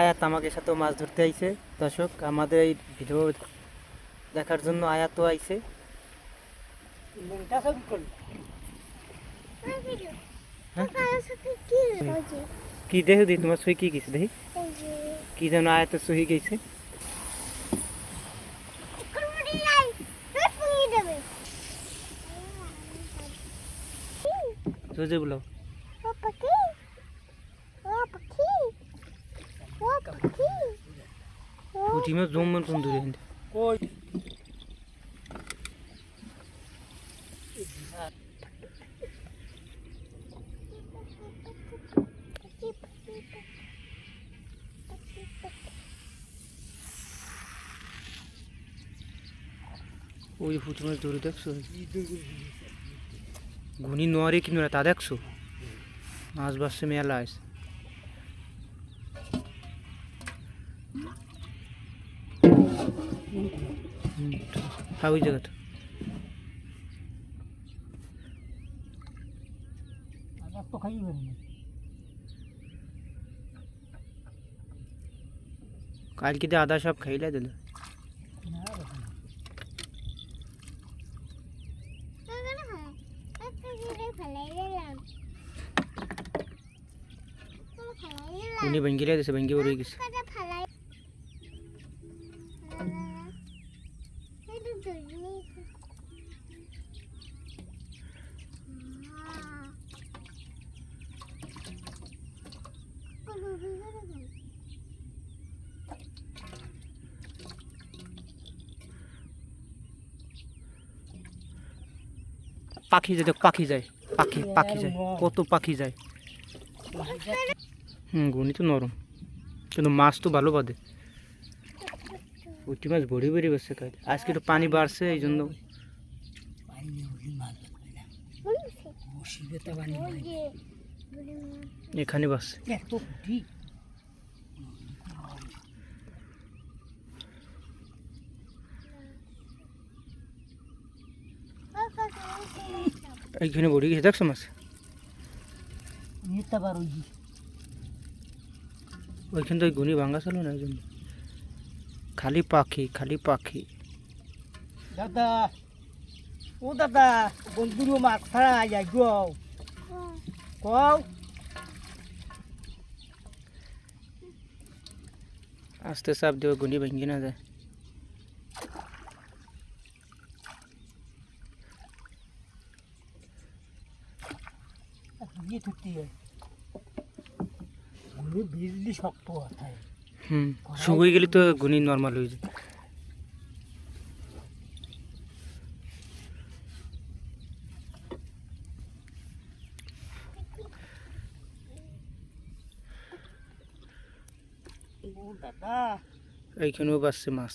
আয়াত আমাকে সাথে মাছ ধরতে আইছে। দর্শক আমাদের এই ভিডিও দেখার জন্য আয়াতও আইছে। কি দেখো দি তোমার সই কি গেছে দেখি। কি যেন আয়াত সহি গেছে। জোজে বলো। পুঁটি মাছ জম মন কোন দূরে কই ওই পুঁটি মাছ দূরে দেখছ ঘুনি নোয়ারে কি নোয়ারে তা দেখছ মাছ বাসছে মেলা আছে হ্যাঁ ওই জায়গাটা আমার তো খাই বেরোনি কালকে দিয়ে আদা সব খাইলে দিল উনি পাখি যায় দেখ পাখি যায় পাখি পাখি যায় কত পাখি যায়। হুম গুনি তো নরম কিন্তু মাছ তো ভালো বাদে। পুঁটি মাছ ভরি ভরি বসছে খাই আজকে তো পানি বাড়ছে এই জন্য। এখানে বাসছে এইখানে ভরি গেছে দেখছো মাছ নিতে পারো জি ওইখানে তো ওই গুনি ভাঙা ছিল না এই জন্য খালি পাখি খালি পাখি দাদা ও দাদা বন্ধুর মাছ ছাড়া যাই গো কও আস্তে চাপ দেবে গুনি ভেঙে না যায় ইয়ে থুতি ঘুরে বিজলি শক্ত হয়। হুম শুকিয়ে গেলে তো গুনি নর্মাল হয়ে যায়। এইখানেও বাসছে মাছ।